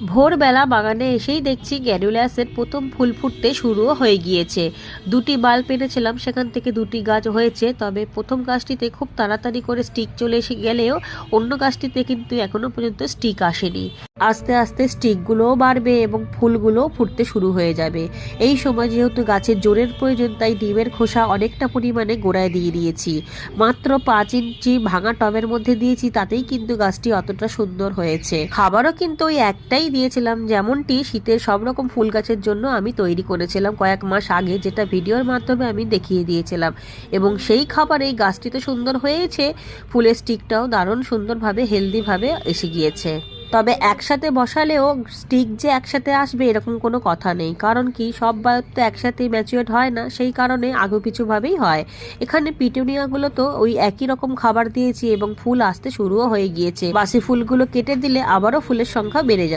ভোরবেলা বাগানে এসেই দেখছি গ্যারুলাসের প্রথম ফুল ফুটতে শুরুও হয়ে গিয়েছে। দুটি বাল্ব এনেছিলাম, সেখান থেকে দুটি গাছ হয়েছে, তবে প্রথম গাছটিতে খুব তাড়াতাড়ি করে স্টিক চলে এসে গেলেও অন্য গাছটিতে কিন্তু এখনও পর্যন্ত স্টিক আসেনি। আস্তে আস্তে স্টিকগুলোও বাড়বে এবং ফুলগুলোও ফুটতে শুরু হয়ে যাবে। এই সময় যেহেতু গাছের জোরের প্রয়োজন, তাই ডিমের খোসা অনেকটা পরিমাণে গোড়ায় দিয়ে দিয়েছি। মাত্র পাঁচ ইঞ্চি ভাঙা টবের মধ্যে দিয়েছি, তাতেই কিন্তু গাছটি অতটা সুন্দর হয়েছে। খাবারও কিন্তু ওই একটাই দিয়েছিলাম, যেমনটি শীতের সব রকম ফুল গাছের জন্য আমি তৈরি করেছিলাম কয়েক মাস আগে, যেটা ভিডিওর মাধ্যমে আমি দেখিয়ে দিয়েছিলাম। এবং সেই খাবার এই গাছটি তো সুন্দর হয়েছে, ফুলের স্টিকটাও দারুণ সুন্দরভাবে, হেলদিভাবে এসে গিয়েছে। তবে একসাথে বসালেও স্টিক যে একসাথে আসবে এরকম কোনো কথা নেই, কারণ কি সব বাল্ব তো একসাথে ম্যাচিওর হয় না, সেই কারণে আগু পিছুভাবেই হয়। এখানে পিটুনিয়াগুলো তো ওই একই রকম খাবার দিয়েছি এবং ফুল আসতে শুরুও হয়ে গিয়েছে। বাসি ফুলগুলো কেটে দিলে আবারও ফুলের সংখ্যা বেড়ে যাবে